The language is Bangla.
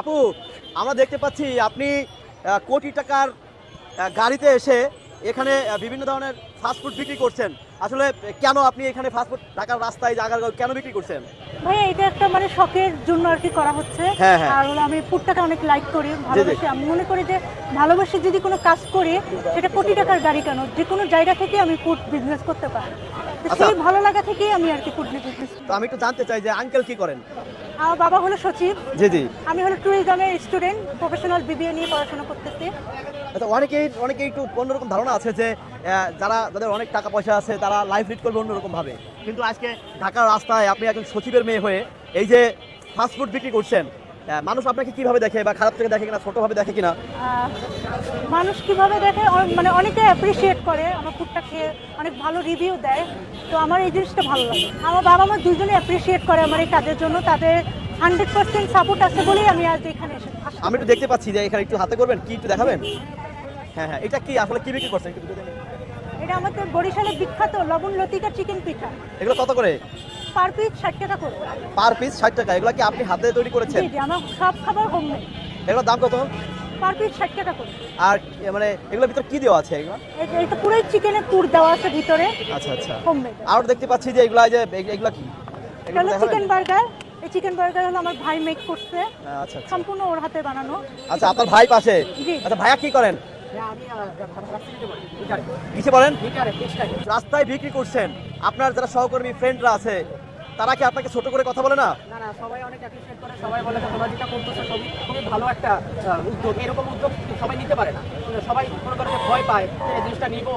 আপু আমরা দেখতে পাচ্ছি আপনি কোটি টাকার গাড়িতে এসে এখানে বিভিন্ন ধরনের ফাস্টফুড বিক্রি করছেন। আসলে কেন আপনি এখানে ফাস্টফুড ঢাকার রাস্তায় জায়গা কেন বিক্রি করছেন? ভাইয়া এটা একটা মানে শখের জন্য আর কি করা হচ্ছে। হ্যাঁ, হ্যাঁ। আর হলো আমি ফুডটাকে অনেক লাইক করি ভালোবাসি। আমি মনে করি যে ভালোবাসি যদি কোনো কাজ করি সেটা কোটি টাকার গাড়ি কেন? যে কোনো জায়গা থেকে আমি ফুড বিজনেস করতে পারি। আচ্ছা। সেই ভালো লাগা থেকেই আমি আর কি ফুড বিজনেস তো আমি একটু জানতে চাই যে আঙ্কেল কি করেন? আমার বাবা হলো সচিব। জি জি। আমি হলো ট্যুরিজমের স্টুডেন্ট প্রফেশনাল বিবিএ নিয়ে পড়াশোনা করতেছি। আচ্ছা অনেকেই অনেকেই একটু অন্যরকম ধারণা আছে যে যারা যাদের অনেক টাকা পয়সা আছে তারা লাইফ লিড করবে অন্যরকমভাবে কিন্তু আজকে ঢাকার রাস্তায় আপনি একজন সচিবের মেয়ে হয়ে এই যে ফাস্টফুড বিক্রি করছেন মানুষ আপনাকে কীভাবে দেখে বা খারাপ থেকে দেখে কিনা ছোটভাবে দেখে কিনা? মানুষ কীভাবে দেখে? মানে অনেকে অ্যাপ্রিসিয়েট করে আমার ফুডটা খেয়ে অনেক ভালো রিভিউ দেয়। তো আমার এই জিনিসটা ভালো লাগে। আমার বাবা মা দুজনে অ্যাপ্রিসিয়েট করে আমার এই কাজের জন্য। তাদের হান্ড্রেড পার্সেন্ট সাপোর্ট আছে বলেই আমি আজ এখানে এসে আমি একটু দেখতে পাচ্ছি যে এখানে একটু হাতে করবেন কি একটু দেখাবেন? হ্যাঁ হ্যাঁ এটা কি? আসলে কি বিক্রি করছেন। এটা আমাদের বরিশালের বিখ্যাত লবণ লতিকা চিকেন পিঠা। এগুলো কত করে? পার পিস ষাট টাকা করে। পার পিস ষাট টাকা এগুলো কি আপনি হাতে তৈরি করেছেন? জি আমার সব খাবার হোমমেড এগুলোর দাম কত? পার পিস ষাট টাকা করে। আর মানে এগুলোর ভিতর কি দেওয়া আছে এগুলো? এটা পুরোই চিকেনের পুর দেওয়া আছে ভিতরে। আচ্ছা আচ্ছা। হোমমেড আর দেখতে পাচ্ছি যে এগুলো যে এগুলো কি? এগুলো চিকেন বার্গার এই চিকেন বার্গার হলো আমার ভাই মেক করছে। আচ্ছা আচ্ছা। সম্পূর্ণ ওর হাতে বানানো। আচ্ছা আপনার ভাই পাশে? আচ্ছা ভাইয়া কি করেন? বলেন? রাস্তায় বিক্রি করছেন। আপনার যারা সহকর্মী ফ্রেন্ডরা আছে তারা কি আপনাকে ছোট করে কথা বলে না? না না, সবাই অনেক অ্যাপ্রিসিয়েট করে, সবাই বলে তোমরা যেটা করতেছো সবই খুবই ভালো একটা উদ্যোগ। এরকম উদ্যোগ সবাই নিতে পারে না। সবাই মনে করে ভয় পায় এই জিনিসটা নিবো।